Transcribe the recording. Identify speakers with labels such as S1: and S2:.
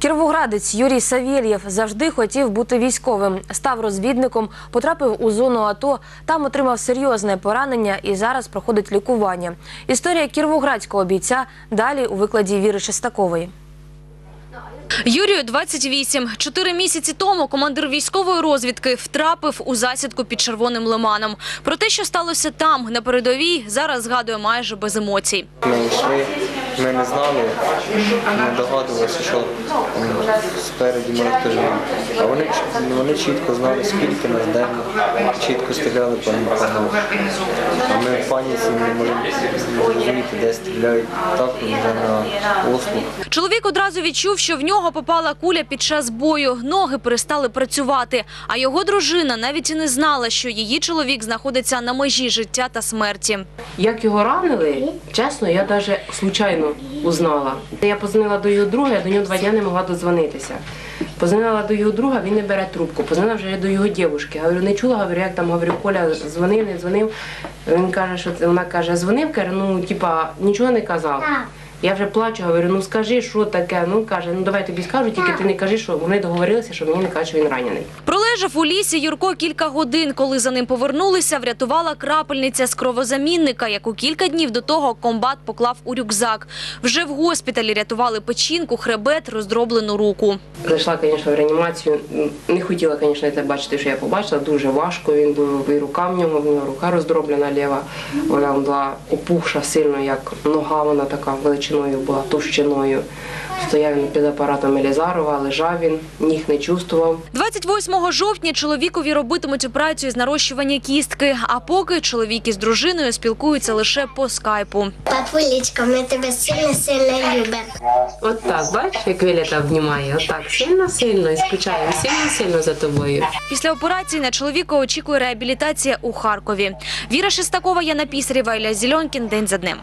S1: Кіровоградець Юрій Савєлєв завжди хотів бути військовим. Став розвідником, потрапив у зону АТО, там отримав серйозне поранення і зараз проходить лікування. Історія кіровоградського бійця далі у викладі Віри Шестакової.
S2: Юрію 28. Чотири місяці тому командир військової розвідки втрапив у засідку під Червоним лиманом. Про те, що сталося там, на передовій, зараз згадує майже без емоцій.
S3: Ми йшли, ми не знали, не догадувалися, що спереді хтось. А вони, вони чітко знали, скільки нас де, чітко стріляли по нам. А ми в паніці не могли зрозуміти, де стріляють. Так вже на ослух.
S2: Чоловік одразу відчув, що в нього попала куля під час бою. Ноги перестали працювати. А його дружина навіть і не знала, що її чоловік знаходиться на межі життя та смерті.
S4: Як його ранили, чесно, я навіть случайно узнала. Я позвонила до його друга, я до нього два дні не могла додзвонитися. Позвонила до його друга, він не бере трубку. Позвонила вже до його дівчинки. Говорю, не чула, говорю, як там говорю, Коля дзвонив, не дзвонив. Він каже, що це вона каже, дзвонив, каже, ну типа нічого не казав. Я вже плачу, говорю, ну скажи, що таке. Ну каже, ну давай тобі скажу, тільки ти не кажи, що вони договорилися, що мені не кажуть, що він ранений.
S2: Пролежав у лісі Юрко кілька годин. Коли за ним повернулися, врятувала крапельниця з кровозамінника, яку кілька днів до того комбат поклав у рюкзак. Вже в госпіталі рятували печінку, хребет, роздроблену руку.
S4: Зайшла, звісно, в реанімацію. Не хотіла, звісно, це бачити, що я побачила. Дуже важко він був, і рука в нього, в нього рука роздроблена ліва. Вона була опухша сильно, як нога, вона така величиною була, товщиною. Стояв він під апаратом Елізарова, лежав він, ніг не чувствував.
S2: 28 жовтня чоловікові робитимуть операцію з нарощування кістки, а поки чоловік із дружиною спілкуються лише по скайпу.
S5: Папулечка, ми тебе сильно-сильно любимо.
S4: От так, бачиш, як Вілята обнімає, отак сильно-сильно і скучає, сильно-сильно за тобою.
S2: Після операції на чоловіка очікує реабілітація у Харкові. Віра Шестакова, Яна Пісарєва, Ілля Зільонкін. День за днем.